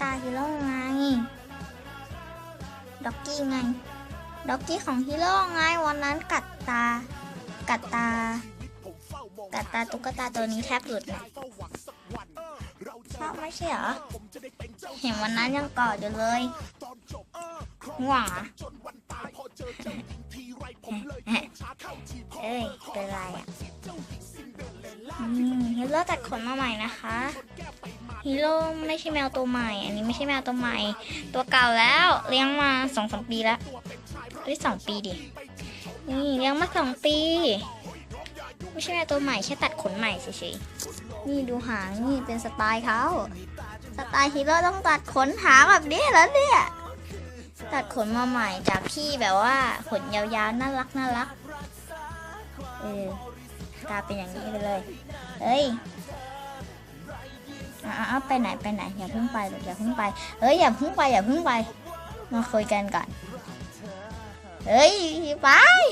ตาฮีโร่ไง ด็อกกี้ไง ด็อกกี้ของฮีโร่ไงวันนั้นกัดตา กัดตา กัดตาตุ๊กตาตัวนี้แทบหลุดเลยชอบไม่ใช่เหรอ เห็นวันนั้นยังกอดอยู่เลยง่วงเหรอเอ้ย เป็นไรอะ ฮีโร่ตัดขนมาใหม่นะคะฮีโร่ไม่ใช่แมวตัวใหม่ อันนี้ไม่ใช่แมวตัวใหม่ ตัวเก่าแล้วเลี้ยงมาสองสามปีแล้วเฮ้สองปีดินี่เลี้ยงมาสองปี ไม่ใช่แมวตัวใหม่แค่ตัดขนใหม่เฉยๆนี่ดูหางนี่เป็นสไตล์เขาสไตล์ฮีโร่ต้องตัดขนหางแบบนี้แล้วเนี่ยตัดขนมาใหม่จากที่แบบว่าขนยาวๆน่ารักน่ารักเออ กลายเป็นอย่างนี้ไปเลย เฮ้ยอ้าวไปไหนไปไหนอย่าเพิ่งไปลูกอย่าเพิ่งไป เฮ้ยอย่าเพิ่งไปอย่าเพิ่งไป มาคุยกันก่อน เฮ้ยไป